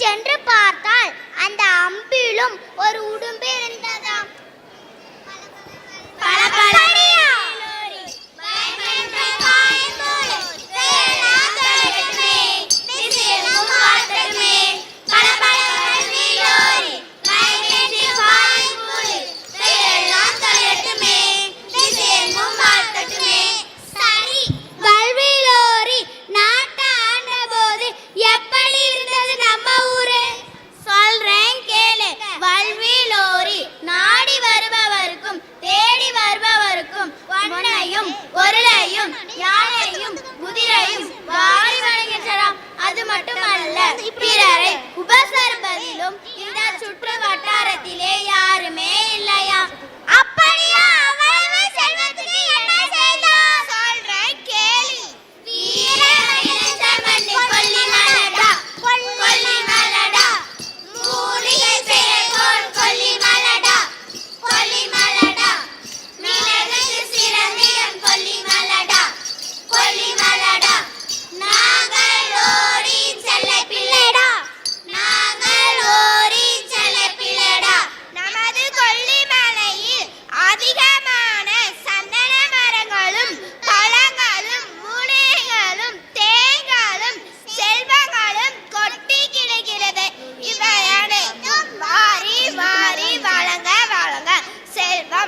சென்று பார்த்தால் அந்த அம்பிலும் ஒரு உடும்பு இருந்தது மட்டுமல்ல பிறரை உபசரிப்பதிலும் இந்த சுற்று வட்டாரத்திலே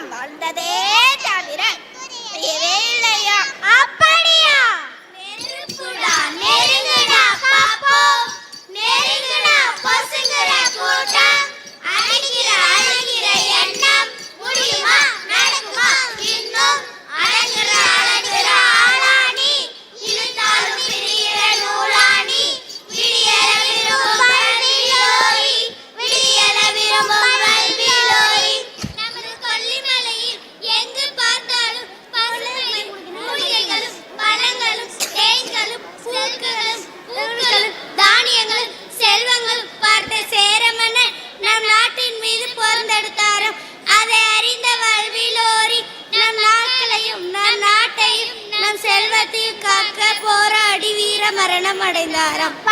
நாம் வாழ்ந்ததே தவிர தெரியவே இல்லையா ಮರಣ ಮಾಡೈಂದ ರಪ್ಪ